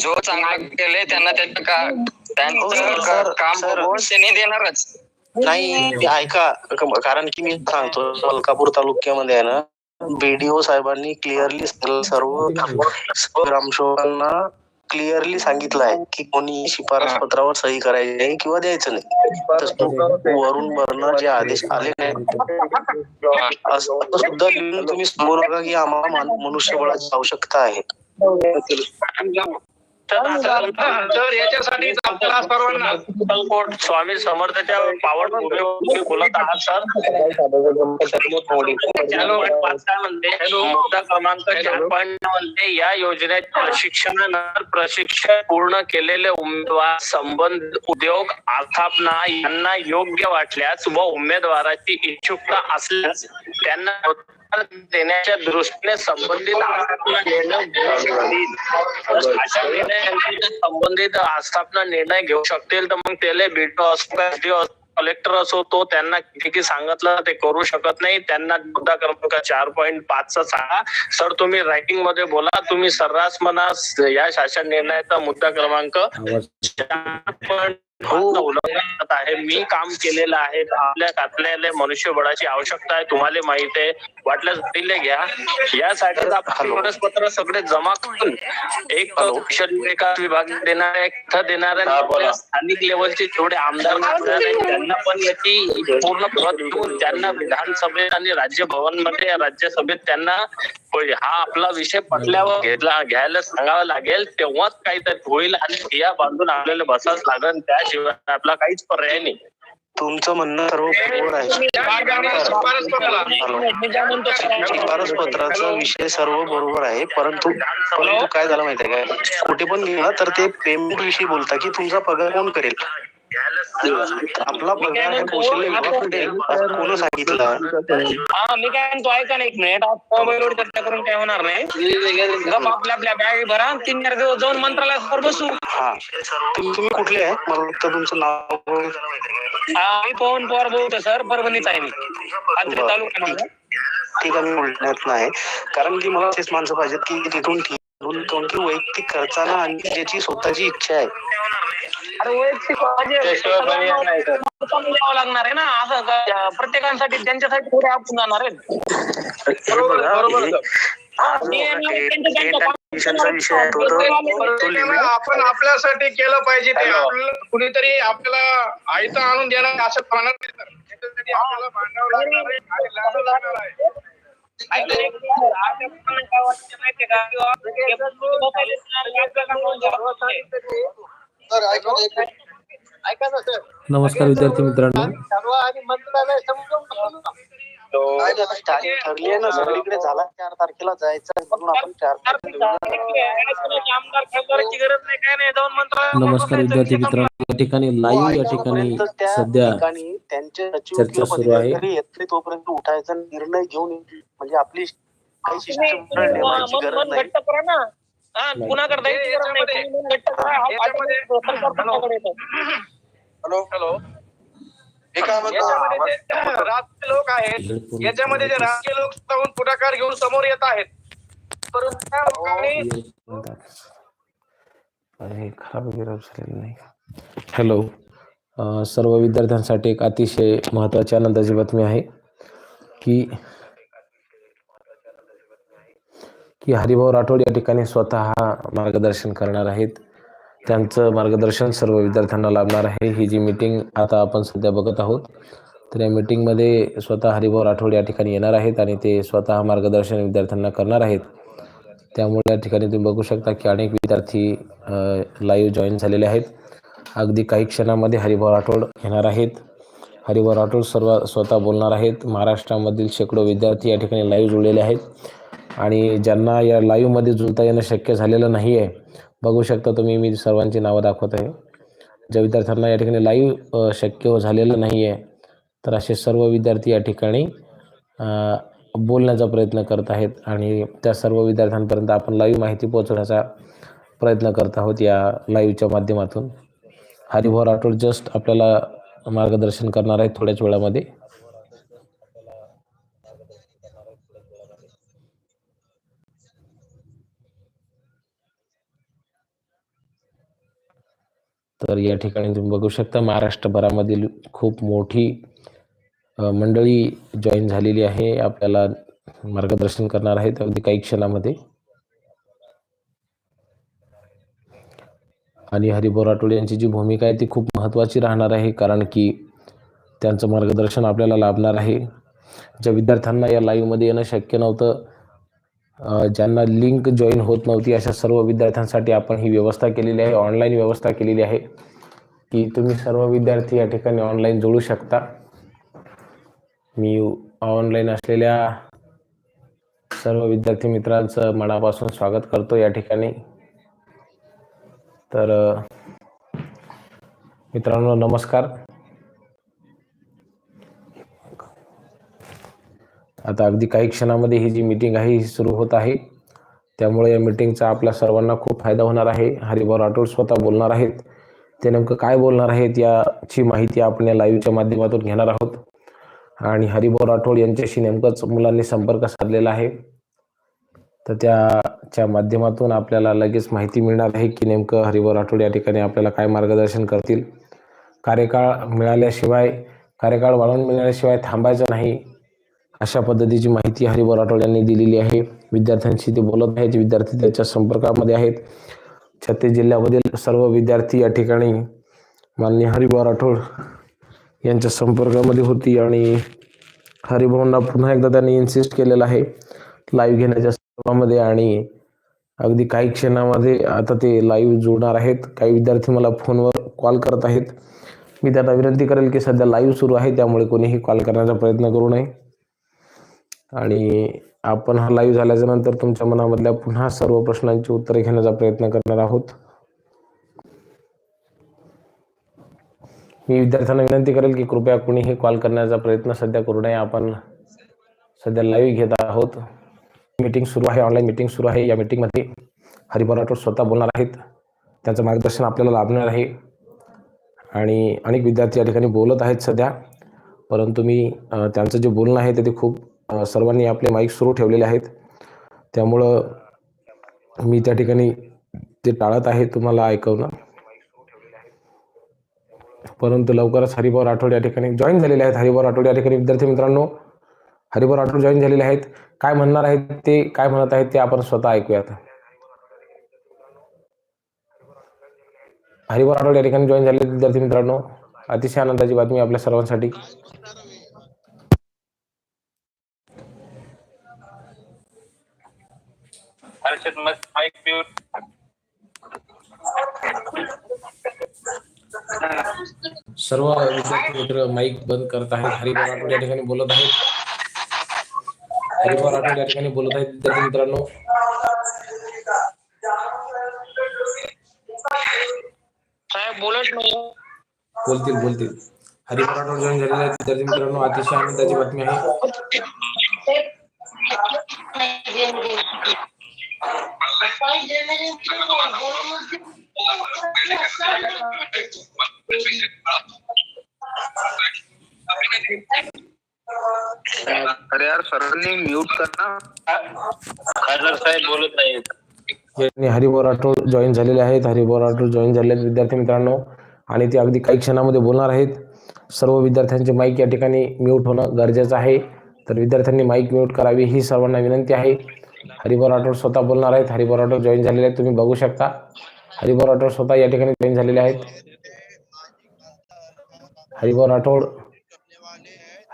जो चांगला केले त्यांना त्याचं हो, काम त्यांनी देणारच. नाही ऐका कारण की मी सांगतो मलकापूर तालुक्यामध्ये आहे ना बीडीओ साहेबांनी क्लिअरली सर्व ग्रामसेवकांना क्लिअरली सांगितलं आहे की कोणी शिफारस पत्रावर सही करायची नाही किंवा द्यायचं नाही. वरून वर्ण जे आदेश आले नाही असं सुद्धा लिहून तुम्ही सांगू नका की आम्हाला मान- मनुष्यबळाची आवश्यकता आहे. तर याच्यासाठी आपल्याला सर्वांना अक्कलकोट स्वामी समर्थाच्या भूमीवर तुम्ही बोलत आहात सर. मुद्दा क्रमांक चार पॉईंटमध्ये या योजनेत प्रशिक्षणानंतर प्रशिक्षण पूर्ण केलेले उमेदवार संबंध उद्योग आस्थापना यांना योग्य वाटल्यास व उमेदवाराची इच्छुकता असल्यास त्यांना देण्याच्या दृष्टीने संबंधित संबंधित आस्थापना निर्णय घेऊ शकतील तर मग त्याला भेटो असो का SDO असो, कलेक्टर असो तो त्यांना किती सांगितलं ते करू शकत नाही. त्यांना मुद्दा क्रमांक चार पॉईंट पाचचा सांगा. सर तुम्ही रायटिंगमध्ये बोला. तुम्ही सर्रास म्हणा या शासन निर्णयाचा मुद्दा क्रमांक चार पाचचं उल्लंघन करत आहे. मी काम केलेलं आहे. आपल्या आपल्याला मनुष्यबळाची आवश्यकता आहे. तुम्हाला माहीत आहे. वाटल्यास पहिले घ्या. यासाठी आपण कागदपत्र सगळे जमा करून एक कौशल्य विकास विभाग देणार आहे. देणार आहे. स्थानिक लेवलचे जेवढे आमदार त्यांना पण याची पूर्ण प्रत देऊन त्यांना विधानसभेत आणि राज्यभवनमध्ये राज्यसभेत त्यांना हा आपला विषय पटल्यावर घेतला घ्यायला सांगावा लागेल. तेव्हाच काहीतरी होईल आणि या बांधून आपल्याला बसाच लागेल. शिवाय आपला काहीच पर्याय नाही. तुमचं म्हणणं सर्व बरोबर आहे. शिफारस पत्राचा विषय सर्व बरोबर आहे परंतु परंतु काय झालं माहितीये का? कुठे पण गेला तर ते पेमेंट विषयी बोलता की तुमचा पगार कोण करेल? आपला पगार कौशल्य असं कोण सांगितलं? हा मी काय म्हणतो ऐका ना एक मिनिट मोबाईलवर चर्चा करून काय होणार नाही. गप आपल्या आपल्या बॅग भरा. तीन चार दिवस जाऊन मंत्रालयात बसू. हा. तुम्ही कुठले आहे? मला तुमचं नाव हा मी पवन पवार बोलतो सर. परभणीच आहे मी. आंतरी तालुका माझा. ठीक आहे मी बोलण्यात नाही. कारण की मला तेच माणसं पाहिजेत की तिथून तिथून कोणती वैयक्तिक खर्चानं आणि ज्याची स्वतःची इच्छा आहे. अरे वैयक्तिक म्हणजे. समजून घ्यावं लागणार आहे ना असं प्रत्येकासाठी त्यांच्यासाठी थोडे आपण जाणार आहे आपण आपल्यासाठी केलं पाहिजे ते. आपल्याला कुणीतरी आपल्याला आयतं आणून देणार असं. त्याच्यासाठी आपल्याला भांडावं लागणार आहे आणि लागणार आहे. का? हे. नमस्कार विद्यार्थी मित्रांनो. तारीख ठरली आहे ना सगळीकडे झाला. चार तारखेला जायचं आहे म्हणून आपण चार तारखेला आमदार खासदाराची गरज नाही काय नाही. जाऊन मंत्रालयात नमस्कार विद्यार्थी मित्रांनो. या ठिकाणी लाईव्ह या ठिकाणी सध्या ठिकाणी त्यांचे सचिव चर्चा सुरू आहे. तोपर्यंत उठायचा निर्णय घेऊन म्हणजे आपली काही हा पुन्हा करता. हॅलो. हॅलो. राजकीय लोक आहेत याच्यामध्ये जे राजकीय लोक स्वतःहून पुढाकार घेऊन समोर येत आहेत. परंतु त्या लोकांनी हे खराब वगैरे झालेलं नाही हॅलो. सर्व विद्यार्थ्यांसाठी एक अतिशय महत्त्वाची आनंदाची बातमी आहे की की हरिभाऊ राठोड या ठिकाणी स्वतः मार्गदर्शन करणार आहेत. त्यांचं मार्गदर्शन सर्व विद्यार्थ्यांना लाभणार आहे. ही जी मीटिंग आता आपण सध्या बघत आहोत तर या मीटिंगमध्ये स्वतः हरिभाऊ राठोड या ठिकाणी येणार आहेत आणि ते स्वतः मार्गदर्शन विद्यार्थ्यांना करणार आहेत. त्यामुळे या ठिकाणी तुम्ही बघू शकता की अनेक विद्यार्थी लाईव्ह जॉईन झालेले आहेत. अगदी काही क्षणामध्ये हरिभाऊ राठोड येणार आहेत. हरिभाऊ राठोड सर्व स्वतः बोलणार आहेत. महाराष्ट्रामधील शेकडो विद्यार्थी या ठिकाणी लाईव्ह जुळलेले आहेत. आणि ज्यांना या लाईव्हमध्ये जुळता येणं शक्य झालेलं नाही आहे बघू शकता तुम्ही मी सर्वांची नावं दाखवत आहे ज्या विद्यार्थ्यांना या ठिकाणी लाईव्ह शक्य झालेलं नाही आहे तर असे सर्व विद्यार्थी या ठिकाणी बोलण्याचा प्रयत्न करत आहेत आणि त्या सर्व विद्यार्थ्यांपर्यंत आपण लाईव्ह माहिती पोहोचवण्याचा प्रयत्न करत आहोत या लाईव्हच्या माध्यमातून. हरिभाऊ राठोड जस्ट आपल्याला मार्गदर्शन करणार आहेत थोड्याच वेळामध्ये. तर या ठिकाणी तुम्ही बघू शकता महाराष्ट्रभरामधील खूप मोठी मंडळी जॉईन झालेली आहे आपल्याला मार्गदर्शन करणार आहेत अगदी काही क्षणामध्ये. आणि हरिभाऊ राठोड यांची जी भूमिका आहे ती खूप महत्त्वाची राहणार आहे कारण की त्यांचं मार्गदर्शन आपल्याला लाभणार आहे. ज्या विद्यार्थ्यांना या लाईव्हमध्ये येणं शक्य नव्हतं ज्यांना लिंक जॉईन होत नव्हती अशा सर्व विद्यार्थ्यांसाठी आपण ही व्यवस्था केलेली आहे ऑनलाईन व्यवस्था केलेली आहे की तुम्ही सर्व विद्यार्थी या ठिकाणी ऑनलाईन जोडू शकता. मी ऑनलाईन असलेल्या सर्व विद्यार्थी मित्रांचं मनापासून स्वागत करतो या ठिकाणी. तर मित्रांनो नमस्कार. आता अगदी काही क्षणामध्ये ही जी मीटिंग आहे ही सुरू होत आहे. त्यामुळे या मीटिंगचा आपल्या सर्वांना खूप फायदा होणार आहे. हरिभाऊ राठोड स्वतः बोलणार आहेत. ते नेमकं काय बोलणार आहेत याची माहिती आपण या लाईव्हच्या माध्यमातून घेणार आहोत. आणि हरिभाऊ राठोड यांच्याशी नेमकंच मुलांनी संपर्क साधलेला आहे. तर त्याच्या माध्यमातून आपल्याला लगेच माहिती मिळणार आहे की नेमकं हरिभाऊ राठोड या ठिकाणी आपल्याला काय मार्गदर्शन करतील. कार्यकाळ मिळाल्याशिवाय कार्यकाळ वाढवून मिळाल्याशिवाय थांबायचं नाही. अशा पद्धतीची माहिती हरिभाऊ राठोड यांनी दिलेली आहे. विद्यार्थ्यांशी ते बोलत आहेत. विद्यार्थी त्याच्या संपर्कामध्ये आहेत. छत्तीस जिल्ह्यामधील सर्व विद्यार्थी या ठिकाणी माननीय हरिभाऊ राठोड यांच्या संपर्कामध्ये होती आणि हरिभाऊंना पुन्हा एकदा त्यांनी इन्सिस्ट केलेलं आहे. लाईव्ह घेण्याच्या संदर्भामध्ये आणि अगदी काही क्षणामध्ये आता ते लाईव्ह जोडणार आहेत. काही विद्यार्थी मला फोनवर कॉल करत आहेत. मी त्यांना विनंती करेल की सध्या लाईव्ह सुरू आहे. त्यामुळे कोणीही कॉल करण्याचा प्रयत्न करू नये. आणि आपण हा लाईव्ह झाल्याच्यानंतर तुमच्या मनामधल्या पुन्हा सर्व प्रश्नांची उत्तरे घेण्याचा प्रयत्न करणार आहोत. मी विद्यार्थ्यांना विनंती करेल की कृपया कुणीही कॉल करण्याचा प्रयत्न सध्या करू नये. आपण सध्या लाईव्ह घेत आहोत. मीटिंग सुरू आहे ऑनलाईन मीटिंग सुरू आहे. या मीटिंगमध्ये हरिभाऊ राठोड स्वतः बोलणार आहेत. त्यांचं मार्गदर्शन आपल्याला लाभणार आहे. आणि अनेक विद्यार्थी या ठिकाणी बोलत आहेत सध्या. परंतु मी त्यांचं जे बोलणं आहे ते ते खूप सर्वांनी आपले माईक सुरू ठेवलेले आहेत. त्यामुळं मी त्या ठिकाणी ते टाळत आहे तुम्हाला ऐकवणं परंतु लवकरच हरिभाऊ राठोड या ठिकाणी जॉईन झालेले आहेत. हरिभाऊ राठोड या ठिकाणी विद्यार्थी मित्रांनो हरिभाऊ राठोड जॉईन झालेले आहेत. काय म्हणणार आहेत ते काय म्हणत आहेत ते आपण स्वतः ऐकूयात. हरिभाऊ राठोड या ठिकाणी जॉईन झालेले विद्यार्थी मित्रांनो. अतिशय आनंदाची बातमी आपल्या सर्वांसाठी. हर्षद मस्त माईक म्यूट सर्व विद्यार्थी मित्र माईक बंद करत आहेत. हरिभाऊ राठोड या ठिकाणी बोलत आहेत. हरिभाऊ राठोड या ठिकाणी बोलत आहेत. विद्यार्थी मित्रांनो. साहेब बोलत नाही. बोलतील बोलतील. हरिभाऊ राठोड जॉईन झालेले आहेत. विद्यार्थी मित्रांनो अतिशय आनंदाची बातमी आहे. अरे यार सरांनी म्यूट खासदार साहेब बोलत हरिभाऊ राठोड जॉईन झालेले आहेत. हरिभाऊ राठोड जॉईन झालेले आहेत विद्यार्थी मित्रांनो. आणि ते अगदी काही क्षणामध्ये बोलणार आहेत. सर्व विद्यार्थ्यांचे माईक या ठिकाणी म्यूट होणं गरजेचं आहे. तर विद्यार्थ्यांनी माईक म्यूट करावी ही सर्वांना विनंती आहे. हरिभाऊ राठोड स्वतः बोलणार आहेत. हरिभाऊ राठोड जॉईन झालेले आहेत. तुम्ही बघू शकता. हरिभाऊ राठोड स्वतः या ठिकाणी जॉईन झालेले आहेत. हरिभाऊ राठोड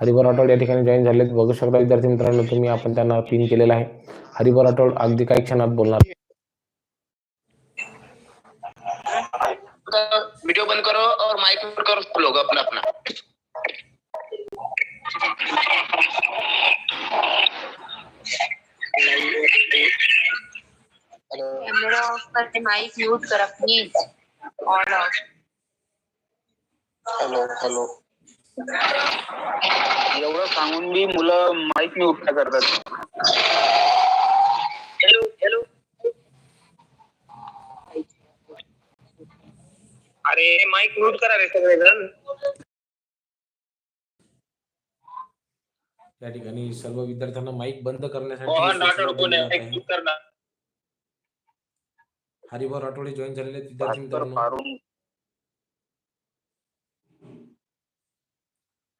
हरिभाऊ राठोड या ठिकाणी जॉईन झाले आहेत. बघू शकता विद्यार्थी मित्रांनो तुम्ही आपण त्यांना पिन केलेला आहे. हरिभाऊ राठोड अगदी काही क्षणात बोलणार. वीडियो बंद करो और माइक करो सब लोग अपना अपना. Thank you. करके माइक म्यूट करा please on off hello hello एवढं सांगून बी मुलं माईक म्यूट का करतात? हेलो हेलो अरे माईक म्यूट करा रे सगळेजण. या ठिकाणी सर्व विद्यार्थ्यांना माईक बंद करण्यासाठी हरिभाऊ राठोडे जॉईन झालेले विद्यार्थी मित्रांनो.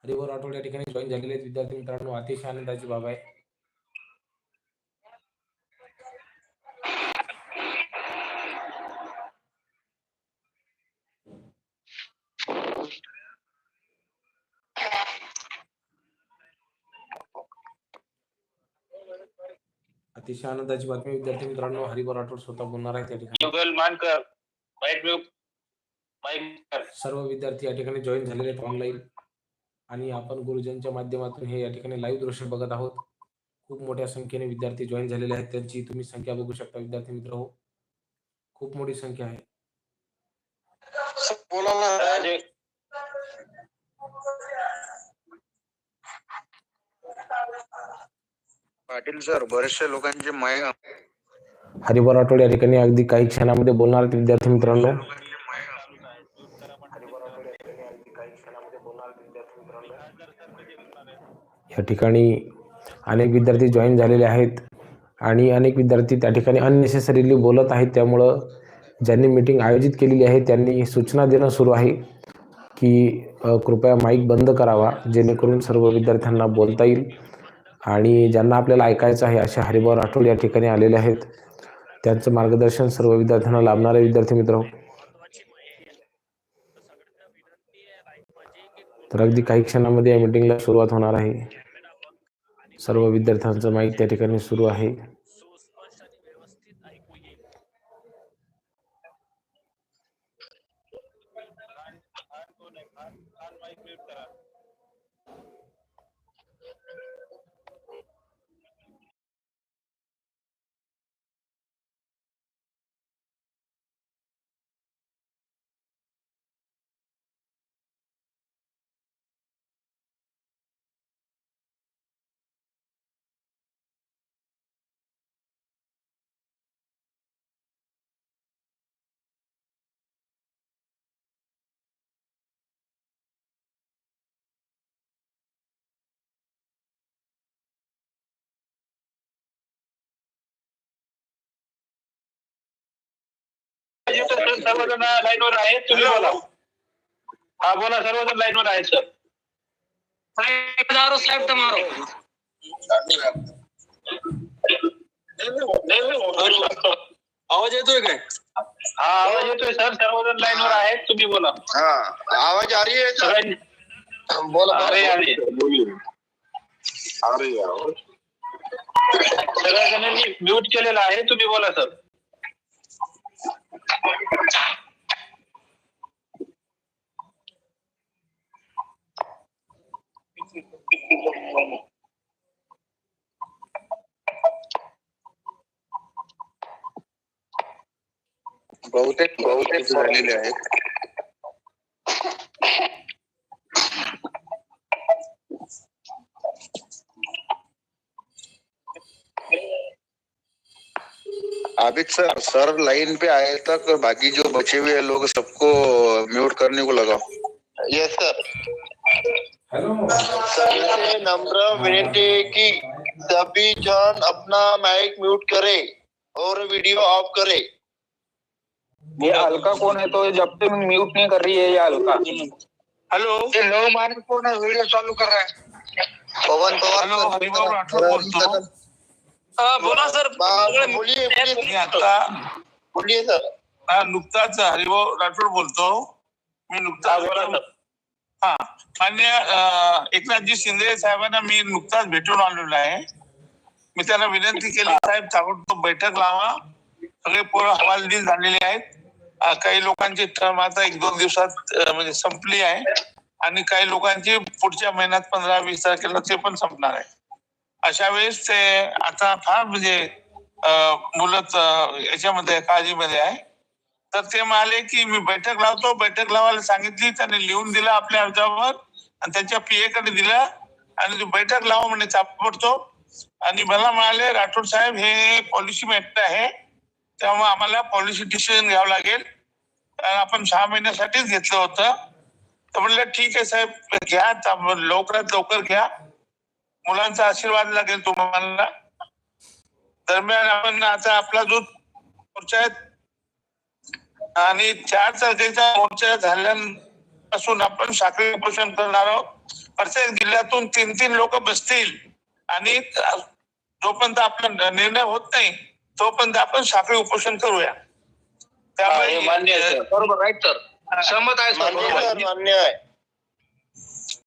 हरिभाऊ राठोड या ठिकाणी जॉईन झालेले विद्यार्थी मित्रांनो. अतिशय आनंदाची बाब आहे. अतिशय आनंदाची बातमी विद्यार्थी मित्रांनो हरिभाऊ राठोड स्वतः बोलणार आहेत या ठिकाणी. सर्व विद्यार्थी या ठिकाणी जॉईन झालेले आहेत ऑनलाईन आणि आपण गुरुजनच्या माध्यमातून हे या ठिकाणी लाईव्ह दृश्य बघत आहोत. खूप मोठ्या संख्येने विद्यार्थी जॉईन झालेले आहेत. त्यांची तुम्ही संख्या बघू शकता विद्यार्थी मित्र हो. खूप मोठी संख्या आहे. पाटील सर बरेचशे लोकांचे मय हरिभाऊ राठोड या ठिकाणी अगदी काही क्षणामध्ये बोलणार आहेत विद्यार्थी मित्रांनो. या ठिकाणी अनेक विद्यार्थी जॉईन झालेले आहेत आणि अनेक विद्यार्थी त्या ठिकाणी अननेसेसरीली बोलत आहेत. त्यामुळं ज्यांनी मीटिंग आयोजित केलेली आहे त्यांनी सूचना देणं सुरू आहे की कृपया माईक बंद करावा जेणेकरून सर्व विद्यार्थ्यांना बोलता येईल. आणि ज्यांना आपल्याला ऐकायचं आहे असे हरिभाऊ राठोड या ठिकाणी आलेले आहेत. त्यांचं मार्गदर्शन सर्व विद्यार्थ्यांना लाभणार आहे विद्यार्थी मित्र. तर अगदी काही क्षणामध्ये या मीटिंगला सुरुवात होणार आहे. सर्व विद्यार्थ्यांचं माईक त्या ठिकाणी सुरू आहे. सर्वजण लाईनवर आहेत तुम्ही बोला हा बोला सर्वजण लाईनवर आहेत सर दारू साहेब तर आवाज़ येतोय काय? हा आवाज़ येतोय सर सर्वजण लाईनवर आहेत तुम्ही बोला। हा आवाज़ आ रही है। सर सगळ्यांनी बोला अरे अरे आ रही है। आवाज़. म्यूट केलेला आहे. तुम्ही बोला सर. बहुतेक बहुतेक झालेले आहेत. आबिद सर सर लाइन पे आए तक बाकी जो बचे हुए लोग सबको म्यूट करने को लगाओ यस सर हॅलो सबसे नम्र विनती कि सभी जन अपना माइक म्यूट करे और वीडियो ऑफ़ करे। ये अलका कौन है तो जब तक म्यूट नहीं कर रही है ये अलका हॅलो ये लो मान कौन है? वीडियो चालू कर रहा है। पवन पवार बोला सर. मी आता सर. नुकताच हरिभाऊ राठोड बोलतो. मी नुकताच हा मान्य एकनाथजी शिंदे साहेबांना मी नुकताच भेटून आलेलो आहे. मी त्यांना विनंती केली साहेब ताबडतोब बैठक लावा. सगळे पोरं हवालदिल झालेले आहेत. काही लोकांची टर्म आता एक दोन दिवसात म्हणजे संपली आहे. आणि काही लोकांची पुढच्या महिन्यात पंधरा वीस तारखेला ते पण संपणार आहे. अशा वेळेस ते आता फार म्हणजे मुलं याच्यामध्ये काळजीमध्ये आहे. तर ते म्हणाले की मी बैठक लावतो. बैठक लावायला सांगितली. त्यांनी लिहून दिलं आपल्या अर्जावर आणि त्यांच्या पीए कडे दिलं आणि बैठक लावा म्हणे पडतो आणि मला म्हणाले राठोड साहेब हे पॉलिसी मॅटर आहे. त्यामुळे आम्हाला पॉलिसी डिसिजन घ्यावं लागेल. कारण आपण सहा महिन्यासाठीच घेतलं होतं. तर म्हणलं ठीक आहे साहेब घ्या. ता- लवकरात लवकर घ्या. मुलांचा आशीर्वाद लागेल तुम्हाला. दरम्यान आपण आता आपला जो मोर्चा आहे आणि चार तारखेचा मोर्चा झाल्यापासून आपण साखळी उपोषण करणार आहोत. प्रत्येक जिल्ह्यातून तीन तीन लोक बसतील आणि जोपर्यंत आपला निर्णय होत नाही तोपर्यंत आपण साखळी उपोषण करूया. मान्य आहे, त्यामुळे सर. बरोबर राईट सर सहमत आहे सर. बरोबर. आहे. मान्य आहे.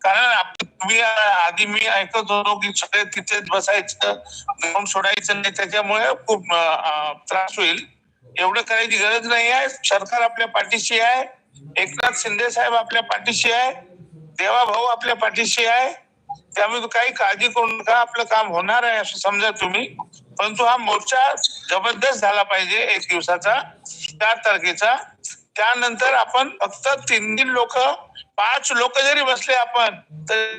कारण मी आधी मी ऐकत होतो की सगळे तिथेच बसायचं जाऊन सोडायचं नाही त्याच्यामुळे खूप त्रास होईल. एवढं करायची गरज नाही आहे. सरकार आपल्या पाठीशी आहे. एकनाथ शिंदे साहेब आपल्या पाठीशी आहे. देवा भाऊ आपल्या पाठीशी आहे. त्यामुळे काही काळजी करू नका. आपलं काम होणार आहे असं समजा तुम्ही. परंतु हा मोर्चा जबरदस्त झाला पाहिजे एक दिवसाचा चार तारखेचा. त्यानंतर आपण फक्त तीन तीन लोक पाच लोक जरी बसले आपण तर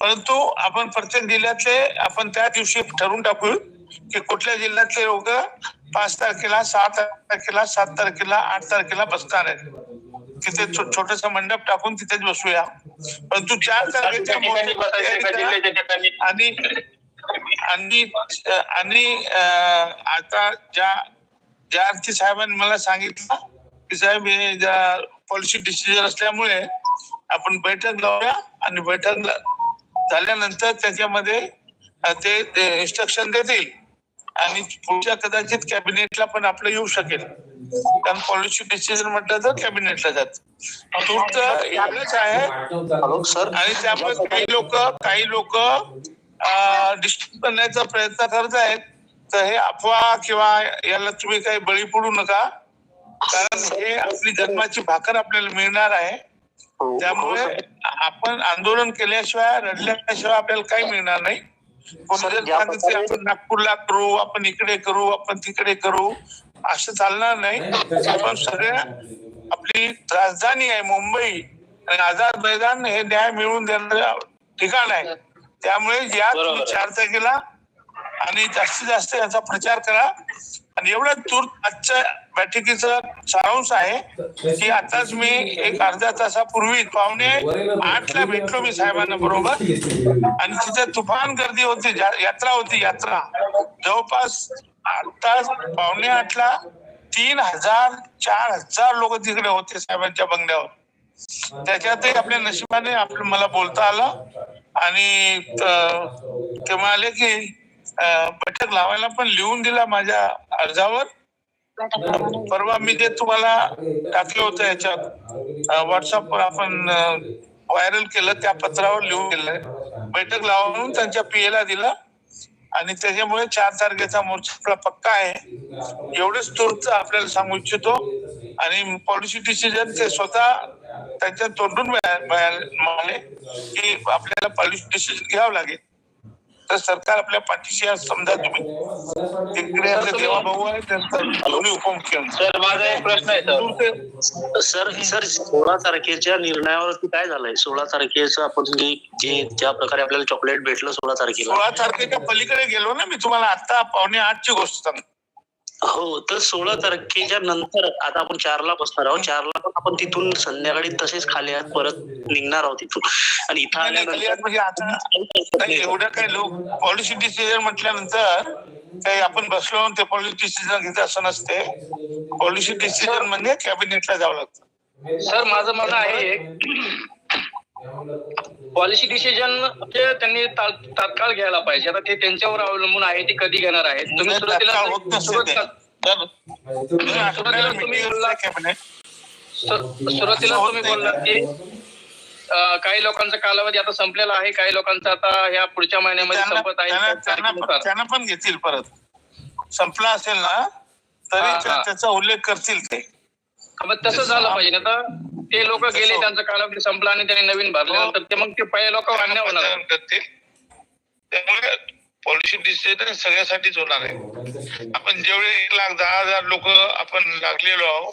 परंतु आपण प्रत्येक जिल्ह्यातले आपण त्या दिवशी ठरवून टाकू की कुठल्या जिल्ह्यातले लोक पाच तारखेला सहा तारखेला सात तारखेला आठ तारखेला बसणार आहेत. तिथे छोटस मंडप टाकून तिथेच बसूया. परंतु चार तारखेच्या आणि आणि आणि आता ज्या ज्या आरती साहेबांनी मला सांगितलं की साहेब हे ज्या पॉलिसी डिसिजन असल्यामुळे आपण बैठक लावूया आणि बैठक झाल्यानंतर त्याच्यामध्ये ते इन्स्ट्रक्शन देतील. आणि पुढच्या कदाचित कॅबिनेटला पण आपलं येऊ शकेल. कारण पॉलिसी डिसिजन म्हटलं तर कॅबिनेटला जात. तूर्त एवढंच आहे. आणि त्यामुळे काही लोक काही लोक डिस्टर्ब करण्याचा प्रयत्न करत आहेत तर हे अफवा किंवा याला तुम्ही काही बळी पडू नका. कारण हे आपली जन्माची भाकर आपल्याला मिळणार आहे. हो, त्यामुळे आपण आंदोलन केल्याशिवाय रडल्याशिवाय आपल्याला काही मिळणार नाही. आपण नागपूरला करू आपण इकडे करू आपण तिकडे करू असं चालणार नाही. आपण सगळ्या आपली राजधानी आहे मुंबई आणि आझाद मैदान हे न्याय मिळवून देणारं ठिकाण आहे. त्यामुळे या तुम्ही बरोबर आहे. चार तारखेला आणि जास्तीत जास्त याचा प्रचार करा. आणि एवढं तूर्त आजच्या बैठकीचा सारांश आहे की आताच मी एक अर्ध्या तासापूर्वी पावणे आठला भेटलो मी साहेबांना बरोबर. आणि तिथे तुफान गर्दी होती यात्रा होती यात्रा. जवळपास आता पावणे आठला तीन हजार चार हजार लोक तिकडे होते साहेबांच्या बंगल्यावर. त्याच्यातही आपल्या नशिबाने आपलं मला बोलता आलं. आणि ते म्हणाले की बैठक लावायला पण लिहून दिला माझ्या अर्जावर. परवा मी ते तुम्हाला टाकलं होतं याच्यात. व्हॉट्सअपवर आपण व्हायरल केलं त्या पत्रावर लिहून दिलंय. बैठक लावा म्हणून त्यांच्या पीएला दिलं. आणि त्याच्यामुळे चार तारखेचा मोर्चा आपला पक्का आहे. एवढंच तूर्त आपल्याला सांगू इच्छितो. आणि पॉलिसी डिसिजन ते स्वतः त्यांच्या तोंडून म्हणाले की आपल्याला पॉलिसी डिसिजन घ्यावं लागेल. तर सरकार आपल्या पाठीशी आहे समजा तुम्ही आहे त्यांचा उपमुख्यमंत्री सर माझा एक प्रश्न आहे सर. सर सोळा तारखेच्या निर्णयावरती काय झालंय? सोळा तारखेचं आपण जे जे ज्या प्रकारे आपल्याला चॉकलेट भेटलं सोळा तारखेला. सोळा तारखेच्या पलीकडे गेलो ना मी तुम्हाला आता पावणे आठची गोष्ट सांगतो. हो तर सोळा तारखेच्या नंतर आता आपण चारला बसणार आहोत. चारला पण आपण तिथून संध्याकाळी तसेच खाली आत परत निघणार आहोत तिथून आणि इथं आल्यानंतर म्हणजे आता नाही एवढं काही लोक पॉलिसी डिसिजन म्हटल्यानंतर काही आपण बसलो ते पॉलिसी डिसिजन घेत असं नसते. पॉलिसी डिसिजन म्हणजे कॅबिनेटला जावं लागतं. सर माझं म्हणणं आहे पॉलिसी डिसिजन ते त्यांनी तात्काळ घ्यायला पाहिजे. आता ते त्यांच्यावर अवलंबून आहे ते कधी घेणार आहेत? तुम्ही सुरुवातीला तुम्ही बोलला- सुरुवातीला तुम्ही बोललात की काही लोकांचा कालावधी आता संपलेला आहे काही लोकांचा आता ह्या पुढच्या महिन्यामध्ये संपत आहे त्यांना- त्या त्यांना पण- घेतील परत. संपला असेल ना तरी त्या-. त्याचा उल्लेख करतील ते. मग तसं झालं पाहिजे आता. ते लोक गेले त्यांचा कालावधी संपला आणि त्यांनी नवीन भरल्यानंतर ते मग ते पहिले लोक मान्य होणार. करतील. त्यामुळे पॉलिसी डिसिजन सगळ्यासाठीच होणार आहे. आपण जेवढे एक लाख दहा हजार लोक आपण लागलेलो आहोत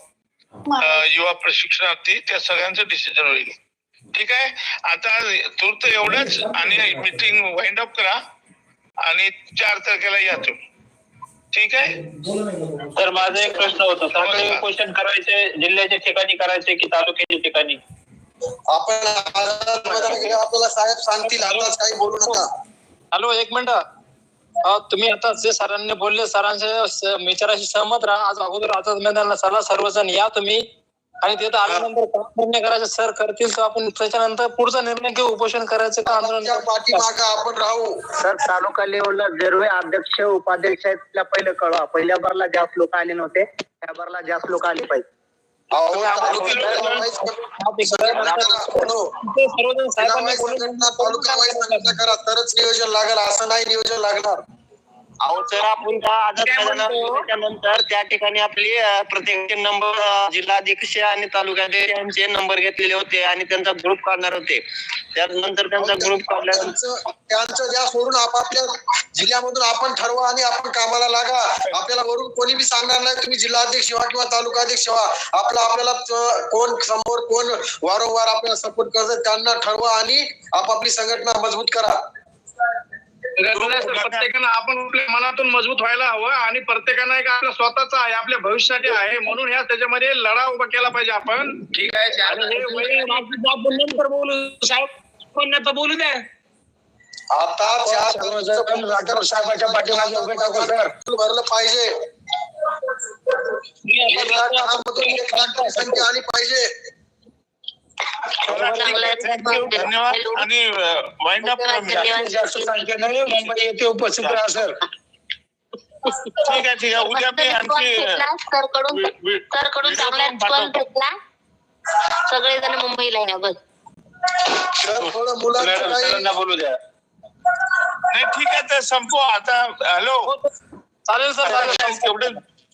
युवा प्रशिक्षणार्थी त्या सगळ्यांचं डिसिजन होईल. ठीक आहे? आता तूर्त एवढंच आणि मीटिंग वाइंड अप करा. आणि चार तारखेला या तुम्ही. ठीक आहे. सर माझा एक प्रश्न होता साखळी उपोषण करायचे जिल्ह्याच्या ठिकाणी करायचे की तालुक्याच्या ठिकाणी? आपण आपल्याला साहेब सांगतील आताच काही बोलू नका. हॅलो एक मिनिट. तुम्ही आता जे सरांनी बोलले सरांच्या विचाराशी सहमत राहा. आज अगोदर मैदानाला चला सर्वजण या तुम्ही. आणि तिथं आल्यानंतर काम निर्णय करायचं सर करतील तर आपण त्याच्यानंतर पुढचा निर्णय घेऊ उपोषण करायचं का आंदोलन पाठीमागं आपण राहू. सर तालुका लेवलला जेवढे अध्यक्ष उपाध्यक्ष आहेत त्याला पहिले कळवा. पहिल्या बारला जास्त लोक आले नव्हते त्या बारला जास्त लोक आले पाहिजे. अहो, तालुक्याला वाईज संघटना करा. हो. सर्वजण साहेबांनी संघटना, तालुका वाईज करा तरच नियोजन लागेल असं नाही नियोजन लागणार. अहो सर आपण का आझाद नंतर त्या ठिकाणी आपली अं, प्रत्येकाचे नंबर जिल्हाध्यक्ष आणि तालुक्याध्यक्ष यांचे नंबर घेतलेले होते आणि त्यांचा ग्रुप काढणार होते. त्यानंतर त्यांचा ग्रुप काढल्यानंतर त्यांचं द्या सोडून आपापल्या जिल्ह्यामधून आपण ठरवा आणि आपण कामाला लागा. आपल्याला वरून कोणी बी सांगणार नाही तुम्ही जिल्हाध्यक्ष व्हा किंवा तालुकाध्यक्ष व्हा. आपला आपल्याला कोण समोर कोण वारंवार आपल्याला सपोर्ट करतात त्यांना ठरवा आणि आपापली संघटना मजबूत करा. प्रत्येकानं आपण आपल्या मनातून मजबूत व्हायला हवं आणि प्रत्येकानं एक आपल्या स्वतःचा आहे आपल्या भविष्यासाठी आहे म्हणून ह्या त्याच्यामध्ये लढा उभा केला पाहिजे आपण. ठीक आहे हे नंतर बोलू. साहेब पण बोलू द्या. आता चार साहेबाच्या पाठीमागे उभे टाकू सर भरलं पाहिजे. एक लाख मधून एक लाख संख्या आली पाहिजे. धन्यवाद. आणि वाइंड अप जास्त संख्येने मुंबई येथे उपस्थित राहा सर. ठीक आहे ठीक आहे. उद्या मी आणखी सरकडून वि- वि- सरकडून व्हिडिओ चांगला रिस्पॉन्स. भेटला सगळेजण मुंबईला या बस. तर थोडं बोलू द्या. नाही ठीक आहे तर संपू. आता हॅलो. चालेल सर चालेल. एवढं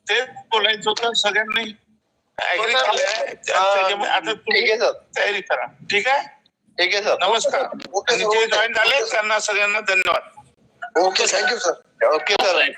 तेच बोलायचं होतं सगळ्यांनी तयारी करा. ठीक आहे? ठीक आहे सर. नमस्कार. जे जॉईन झाले त्यांना सगळ्यांना धन्यवाद. Okay thank you sir. Okay sir.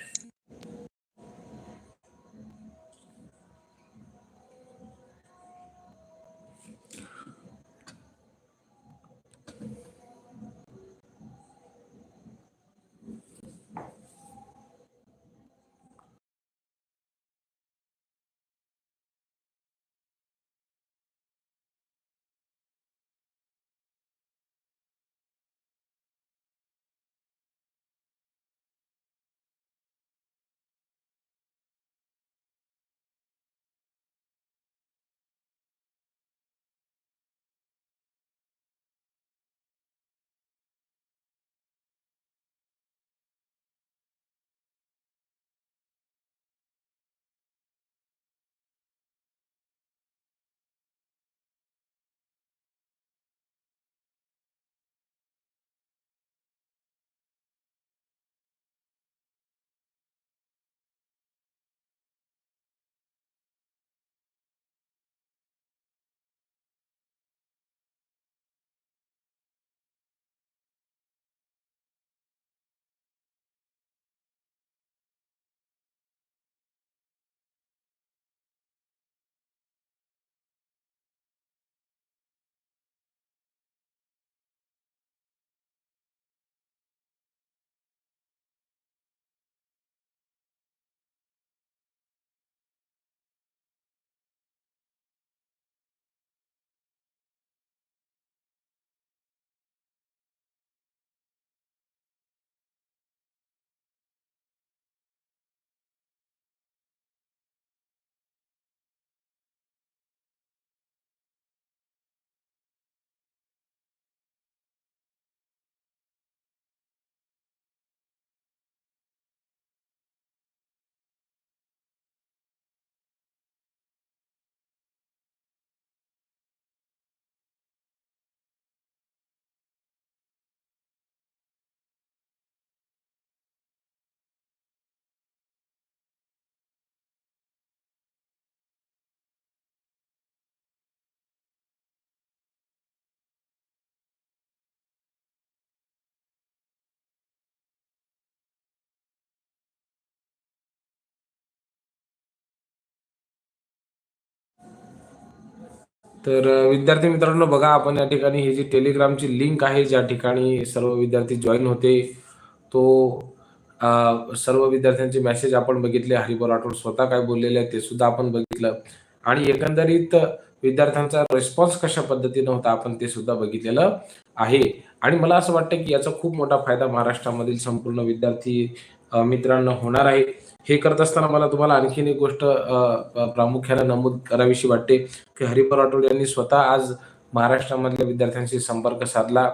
तर विद्यार्थी मित्रांनो बघा आपण या ठिकाणी ही जी टेलिग्रामची लिंक आहे ज्या ठिकाणी सर्व विद्यार्थी जॉईन होते तो आ, सर्व विद्यार्थ्यांचे मेसेज आपण बघितले हरिभाऊ राठोड स्वतः काय बोललेले आहे ते सुद्धा आपण बघितलं. आणि एकंदरीत विद्यार्थ्यांचा रिस्पॉन्स कशा पद्धतीनं होता आपण ते सुद्धा बघितलेलं आहे. आणि मला असं वाटतं की याचा खूप मोठा फायदा महाराष्ट्रामधील संपूर्ण विद्यार्थी मित्रांना होणार आहे. हे करत असताना मला तुम्हाला आणखीन एक गोष्ट प्रामुख्याने नमूद करावीशी वाटते की हरिभाऊ राठोड यांनी स्वतः आज महाराष्ट्रामधल्या विद्यार्थ्यांशी संपर्क साधला.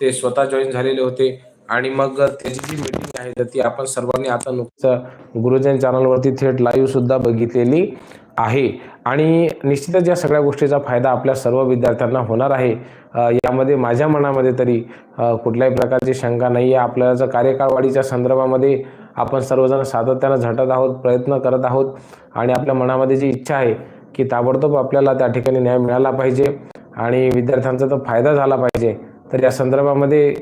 ते स्वतः जॉईन झालेले होते आणि मग त्याची जी मीटिंग आहे तर ती आपण सर्वांनी आता नुकतं गुरुजन चॅनलवरती थेट लाईव्ह सुद्धा बघितलेली आहे. आणि निश्चितच या सगळ्या गोष्टीचा फायदा आपल्या सर्व विद्यार्थ्यांना होणार आहे. यामध्ये माझ्या मनामध्ये तरी कुठल्याही प्रकारची शंका नाही आहे आपल्याला जर कार्यकाळ वाढीच्या संदर्भामध्ये आपण सर्वजण सातत्यानं झटत आहोत प्रयत्न करत आहोत आणि आपल्या मनामध्ये जी इच्छा आहे की ताबडतोब आपल्याला त्या ठिकाणी न्याय मिळाला पाहिजे आणि विद्यार्थ्यांचा तर फायदा झाला पाहिजे तर या संदर्भामध्ये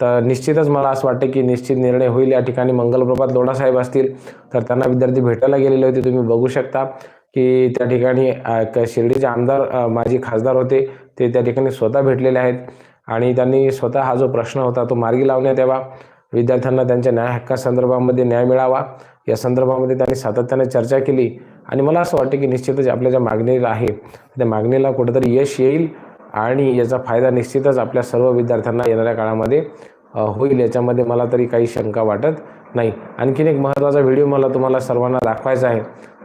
तर निश्चितच मला असं वाटतं की निश्चित निर्णय होईल. या ठिकाणी मंगलप्रभात लोढासाहेब असतील तर त्यांना विद्यार्थी भेटायला गेलेले होते. तुम्ही बघू शकता की त्या ठिकाणी शिर्डीचे आमदार माझे माजी खासदार होते. ते त्या ठिकाणी स्वतः भेटलेले आहेत आणि त्यांनी स्वतः हा जो प्रश्न होता तो मार्गी लावण्यात यावा. विद्यार्थ्यांना त्यांच्या न्याय हक्कासंदर्भामध्ये न्याय मिळावा. या संदर्भामध्ये त्यांनी सातत्याने चर्चा केली आणि मला असं वाटतं की निश्चितच आपल्या ज्या मागणीला आहे त्या मागणीला कुठेतरी यश येईल आणि याचा फायदा निश्चितच आपल्या सर्व विद्यार्थ्यांना येणाऱ्या काळामध्ये होईल. याच्यामध्ये मला तरी काही शंका वाटत नाही. आणखीन एक महत्त्वाचा व्हिडिओ मला तुम्हाला सर्वांना दाखवायचा आहे.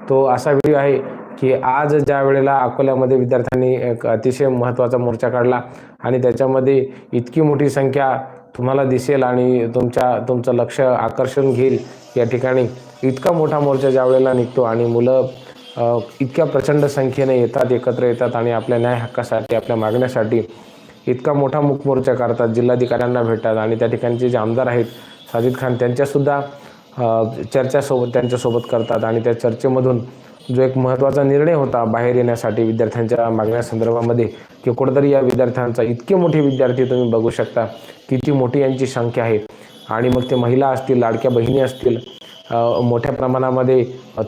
तो असा व्हिडिओ आहे की आज ज्या वेळेला अकोल्यामध्ये विद्यार्थ्यांनी एक अतिशय महत्त्वाचा मोर्चा काढला आणि त्याच्यामध्ये इतकी मोठी संख्या तुम्हाला दिसेल आणि तुमच्या तुमचं लक्ष आकर्षण घेईल या ठिकाणी. इतका मोठा मोर्चा ज्या वेळेला निघतो आणि मुलं इतक्या प्रचंड संख्येने येतात एकत्र येतात आणि आपल्या न्याय हक्कासाठी आपल्या मागण्यासाठी इतका मोठा मुख मोर्चा करतात जिल्हाधिकाऱ्यांना भेटतात आणि त्या ठिकाणचे जे आमदार आहेत साजिद खान त्यांच्यासुद्धा चर्चासोबत त्यांच्यासोबत करतात आणि त्या चर्चेमधून जो एक महत्त्वाचा निर्णय होता बाहेर येण्यासाठी विद्यार्थ्यांच्या मागण्यासंदर्भामध्ये की कुठंतरी या विद्यार्थ्यांचा इतके मोठे विद्यार्थी तुम्ही बघू शकता किती मोठी यांची संख्या आहे. आणि मग ते महिला असतील लाडक्या बहिणी असतील मोठ्या प्रमाणामध्ये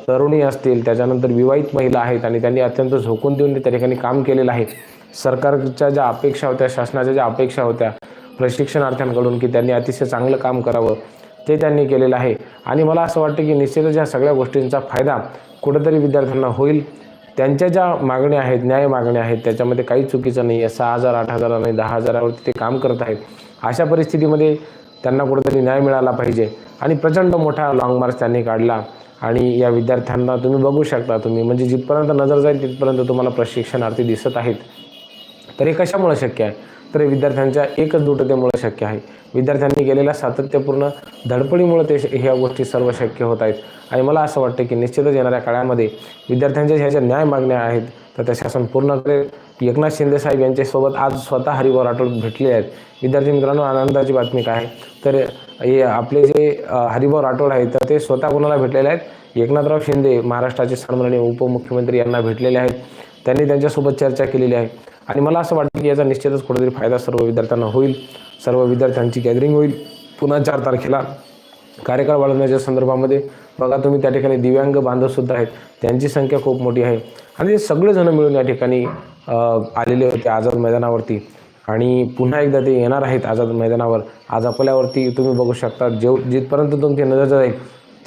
तरुणी असतील त्याच्यानंतर विवाहित महिला आहेत आणि त्यांनी अत्यंत झोकून देऊन त्या ठिकाणी काम केलेलं आहे. सरकारच्या ज्या अपेक्षा होत्या शासनाच्या ज्या अपेक्षा होत्या प्रशिक्षणार्थ्यांकडून की त्यांनी अतिशय चांगलं काम करावं ते त्यांनी केलेलं आहे. आणि मला असं वाटतं की निश्चितच या सगळ्या गोष्टींचा फायदा कुठंतरी विद्यार्थ्यांना होईल. त्यांच्या ज्या मागण्या आहेत न्याय मागण्या आहेत त्याच्यामध्ये काही चुकीचं नाही आहे. सहा हजार आठ हजार नाही दहा हजारावरती ते काम करत आहेत. अशा परिस्थितीमध्ये त्यांना कुठेतरी न्याय मिळाला पाहिजे. आणि प्रचंड मोठा लाँग मार्च त्यांनी काढला. आणि या विद्यार्थ्यांना तुम्ही बघू शकता तुम्ही. म्हणजे जिथपर्यंत नजर जाईल तिथपर्यंत तुम्हाला प्रशिक्षणार्थी दिसत आहेत. तर हे कशामुळे शक्य आहे? तर हे विद्यार्थ्यांच्या एकजुटतेमुळे शक्य आहे. विद्यार्थ्यांनी केलेल्या सातत्यपूर्ण धडपडीमुळे ते ह्या गोष्टी सर्व शक्य होत आहेत. आणि मला असं वाटतं की निश्चितच येणाऱ्या काळामध्ये विद्यार्थ्यांच्या ह्या ज्या न्याय मागण्या आहेत. तर त्या शासन पूर्ण करेल. एकनाथ शिंदे साहेब यांच्यासोबत आज स्वतः हरिभाऊ राठोड भेटले आहेत. विद्यार्थी मित्रांनो आनंदाची बातमी काय? आहे तर हे आपले जे हरिभाऊ राठोड आहेत तर ते स्वतः कोणाला भेटलेले आहेत? एकनाथराव शिंदे महाराष्ट्राचे सन्माननीय उपमुख्यमंत्री यांना भेटलेले आहेत. त्यांनी त्यांच्यासोबत चर्चा केलेली आहे. आणि मला असं वाटतं की याचा निश्चितच कुठेतरी फायदा सर्व विद्यार्थ्यांना होईल. सर्व विद्यार्थ्यांची गॅदरिंग होईल. पुन्हा चार तारखेला कार्यकाळ वाढवण्याच्या संदर्भामध्ये बघा तुम्ही त्या ठिकाणी दिव्यांग बांधवसुद्धा आहेत. त्यांची संख्या खूप मोठी आहे. आणि ते सगळेजणं मिळून या ठिकाणी आलेले होते आझाद मैदानावरती. आणि पुन्हा एकदा ते येणार आहेत आझाद मैदानावर. आज अकोल्यावरती तुम्ही बघू शकता जेव जिथपर्यंत तुमची नजर जाईल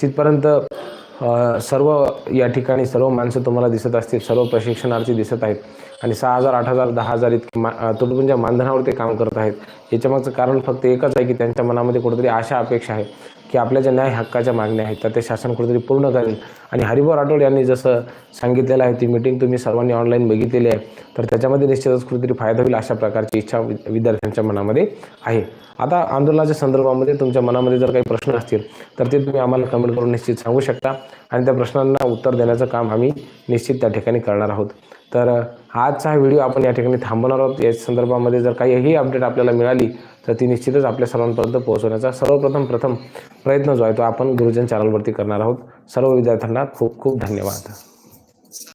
तिथपर्यंत सर्व या ठिकाणी सर्व माणसं तुम्हाला दिसत असतील सर्व प्रशिक्षणार्थी दिसत आहेत आणि सहा हजार आठ हजार दहा हजार इतके मा तुटपुंच्या मानधनावर ते काम करत आहेत. याच्यामागचं कारण फक्त एकच आहे की त्यांच्या मनामध्ये कुठेतरी आशा अपेक्षा आहे. की आपल्या ज्या न्याय हक्काच्या मागण्या आहेत तर ते शासन कुठेतरी पूर्ण करेल. आणि हरिभाऊ राठोड यांनी जसं सांगितलेलं आहे ती मिटिंग तुम्ही सर्वांनी ऑनलाईन बघितलेली आहे तर त्याच्यामध्ये निश्चितच कुठेतरी फायदा होईल अशा प्रकारची इच्छा वि- विद्यार्थ्यांच्या मनामध्ये आहे. आता आंदोलनाच्या संदर्भामध्ये तुमच्या मनामध्ये जर काही प्रश्न असतील तर ते तुम्ही आम्हाला कमेंट करून निश्चित सांगू शकता. आणि त्या प्रश्नांना उत्तर देण्याचं काम आम्ही निश्चित त्या ठिकाणी करणार आहोत. तर आजचा हा व्हिडिओ आपण या ठिकाणी थांबवणार आहोत. या संदर्भामध्ये जर काहीही अपडेट आपल्याला मिळाली तर ती निश्चितच आपल्या सर्वांपर्यंत पोहोचवण्याचा सर्वप्रथम प्रथम प्रयत्न जो आहे तो आपण गुरुजन चॅनलवरती करणार आहोत. सर्व विद्यार्थ्यांना खूप खूप धन्यवाद.